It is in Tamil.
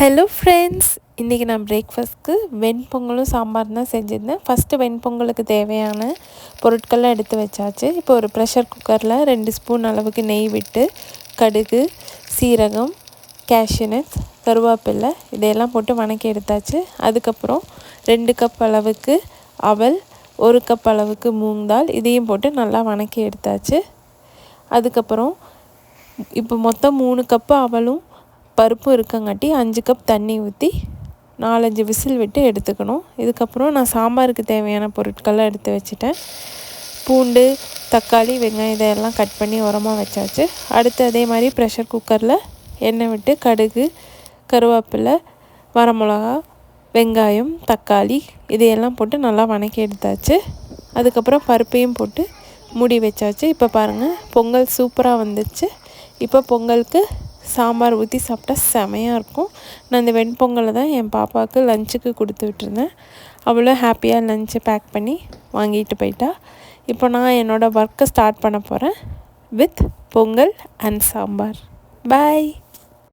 ஹலோ ஃப்ரெண்ட்ஸ் இன்றைக்கி நான் பிரேக்ஃபாஸ்ட்க்கு வெண்பொங்கலும் சாம்பார் தான் செஞ்சுருந்தேன். ஃபஸ்ட்டு வெண்பொங்கலுக்கு தேவையான பொருட்கள்லாம் எடுத்து வச்சாச்சு. இப்போ ஒரு ப்ரெஷர் குக்கரில் ரெண்டு ஸ்பூன் அளவுக்கு நெய் விட்டு கடுகு சீரகம் கேஷ்யூநட்ஸ் கருவேப்பில்லை இதையெல்லாம் போட்டு வணக்கி எடுத்தாச்சு. அதுக்கப்புறம் ரெண்டு கப் அளவுக்கு அவல் ஒரு கப் அளவுக்கு மூங் தால் இதையும் போட்டு நல்லா வணக்கி எடுத்தாச்சு. அதுக்கப்புறம் இப்போ மொத்தம் மூணு கப்பு அவலும் பருப்பும் இருக்கங்காட்டி அஞ்சு கப் தண்ணி ஊற்றி நாலஞ்சு விசில் விட்டு எடுத்துக்கணும். இதுக்கப்புறம் நான் சாம்பாருக்கு தேவையான பொருட்கள்லாம் எடுத்து வச்சுட்டேன். பூண்டு தக்காளி வெங்காயம் இதையெல்லாம் கட் பண்ணி உரமாக வச்சாச்சு. அடுத்து அதே மாதிரி ப்ரெஷர் குக்கரில் எண்ணெய் விட்டு கடுகு கருவேப்பிலை வரமிளகா வெங்காயம் தக்காளி இதையெல்லாம் போட்டு நல்லா வணக்கி எடுத்தாச்சு. அதுக்கப்புறம் பருப்பையும் போட்டு மூடி வச்சாச்சு. இப்போ பாருங்கள் பொங்கல் சூப்பராக வந்துச்சு. இப்போ பொங்கலுக்கு சாம்பார் ஊற்றி சாப்பிட்டா செமையாக இருக்கும். நான் இந்த வெண்பொங்கலை தான் என் பாப்பாவுக்கு லஞ்சுக்கு கொடுத்து விட்டுருந்தேன். அவ்வளோ ஹாப்பியாக லஞ்சை பேக் பண்ணி வாங்கிட்டு போயிட்டா. இப்போ நான் என்னோடய ஒர்க்கை ஸ்டார்ட் பண்ண போகிறேன் with pongal and sambar. Bye